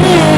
Yeah.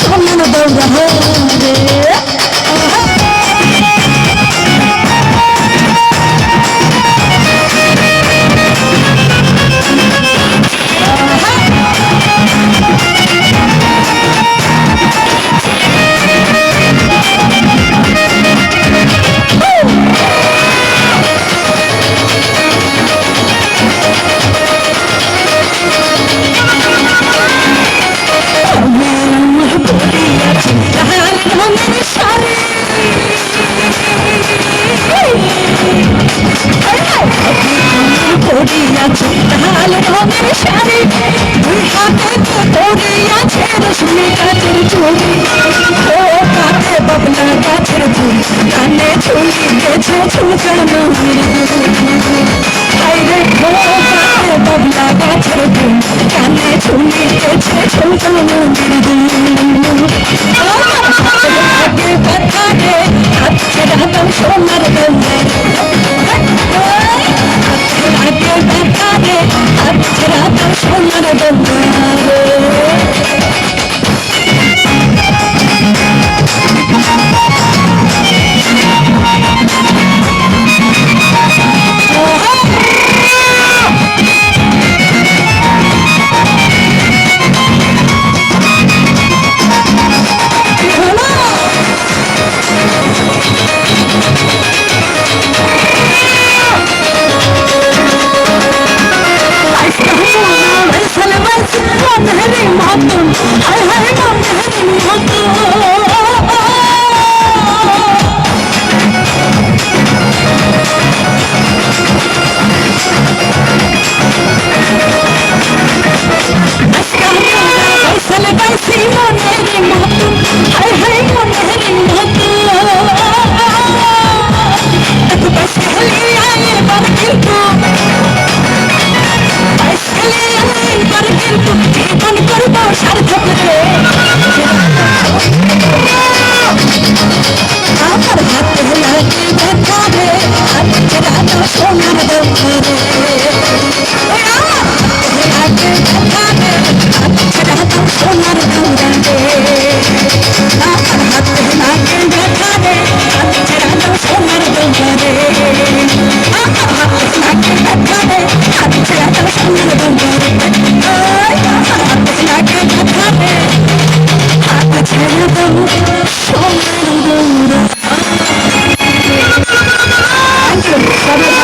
সোনার দৌড়া রে। রঙের শাড়ি, দুই হাতে তো তরি আছে রশ্মি গাছের চুরি ও কাতে বাবলা গাছের চুরি কানে চুরি গেছে ছুঁচানো হাইরে ও কাতে বাবলা গাছের চুরি কানে চুরি গেছে ছুঁচানো আগে I'm